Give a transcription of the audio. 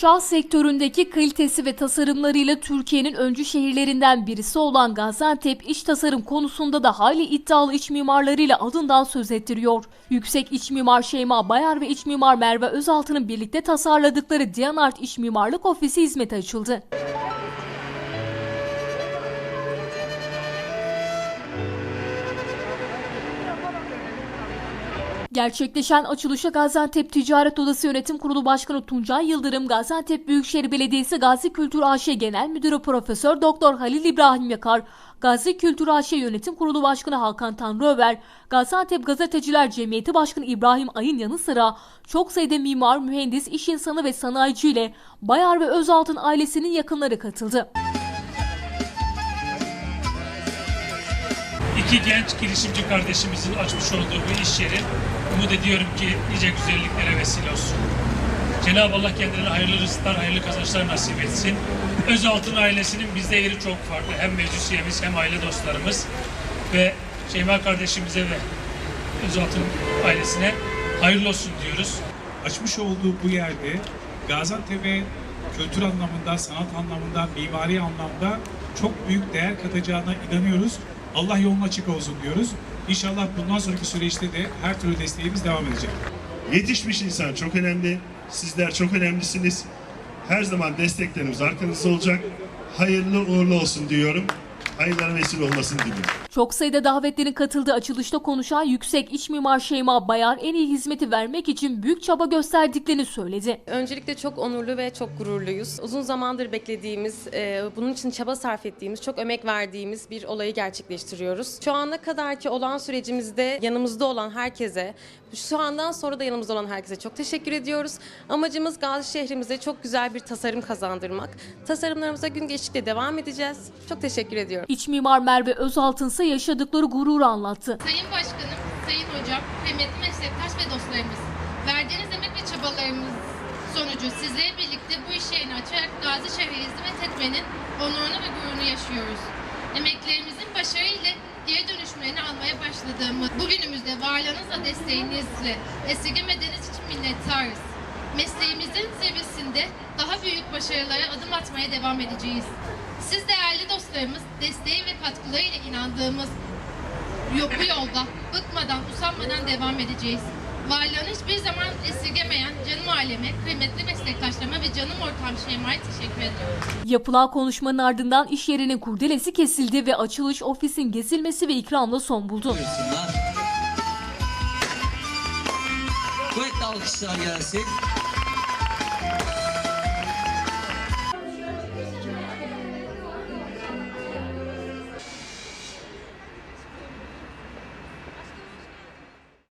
İnşaat sektöründeki kalitesi ve tasarımlarıyla Türkiye'nin öncü şehirlerinden birisi olan Gaziantep iç tasarım konusunda da hali iddialı iç mimarlarıyla adından söz ettiriyor. Yüksek iç mimar Şeyma Bayar ve iç mimar Merve Özaltı'nın birlikte tasarladıkları Diyanart İç Mimarlık Ofisi hizmete açıldı. Gerçekleşen açılışa Gaziantep Ticaret Odası Yönetim Kurulu Başkanı Tuncay Yıldırım, Gaziantep Büyükşehir Belediyesi Gazi Kültür AŞ Genel Müdürü Profesör Doktor Halil İbrahim Yakar, Gazi Kültür AŞ Yönetim Kurulu Başkanı Hakan Tanrıöver, Gaziantep Gazeteciler Cemiyeti Başkanı İbrahim Ay'ın yanı sıra çok sayıda mimar, mühendis, iş insanı ve sanayici ile Bayar ve Özaltın ailesinin yakınları katıldı. İki genç girişimci kardeşimizin açmış olduğu bu iş yeri umut ediyorum ki nice güzelliklere vesile olsun. Cenab-ı Allah kendilerine hayırlı rızıklar, hayırlı kazançlar nasip etsin. Özaltın ailesinin bizde yeri çok farklı. Hem meclis üyemiz hem aile dostlarımız ve Şeyma kardeşimize ve Özaltın ailesine hayırlı olsun diyoruz. açmış olduğu bu yerde Gaziantep'e kültür anlamında, sanat anlamında, mimari anlamda çok büyük değer katacağına inanıyoruz. Allah yolun açık olsun diyoruz. İnşallah bundan sonraki süreçte de her türlü desteğimiz devam edecek. Yetişmiş insan çok önemli. Sizler çok önemlisiniz. Her zaman desteklerimiz arkanızda olacak. Hayırlı uğurlu olsun diyorum. Hayırlara vesile olmasını diliyorum. Çok sayıda davetlerin katıldığı açılışta konuşan Yüksek İç Mimar Şeyma Bayar en iyi hizmeti vermek için büyük çaba gösterdiklerini söyledi. Öncelikle çok onurlu ve çok gururluyuz. Uzun zamandır beklediğimiz, e, bunun için çaba sarf ettiğimiz, çok emek verdiğimiz bir olayı gerçekleştiriyoruz. Şu ana kadarki olan sürecimizde yanımızda olan herkese, şu andan sonra da yanımızda olan herkese çok teşekkür ediyoruz. Amacımız Gazi şehrimize çok güzel bir tasarım kazandırmak. Tasarımlarımıza gün geçtikçe devam edeceğiz. Çok teşekkür ediyorum. İç Mimar Merve Özaltın ise yaşadıkları gururu anlattı. Sayın Başkanım, Sayın Hocam, kıymetli meslektaş ve dostlarımız, verdiğiniz emek ve çabalarımız sonucu sizlerle birlikte bu iş yerini açarak Gazi Şehri hizmet etmenin onurunu ve gururunu yaşıyoruz. Emeklerimizin başarıyla geri dönüşümlerini almaya başladığımız bugünümüzde varlığınızla desteğinizle esirgemediğiniz için minnettarız. Mesleğimizin zirvesinde daha büyük başarılara adım atmaya devam edeceğiz. Siz değerli dostlarımız, desteği ve katkılarıyla inandığımız Yok bu yolda bıkmadan, usanmadan devam edeceğiz. Varlığını hiçbir zaman esirgemeyen canım aileme, kıymetli meslektaşlarıma ve canım ortağım Şeyma'ya teşekkür ediyorum. Yapılan konuşmanın ardından iş yerinin kurdelesi kesildi ve açılış ofisin gezilmesi ve ikramla son buldu. buyursunlar. Kuvvetli alkışlar gelsin.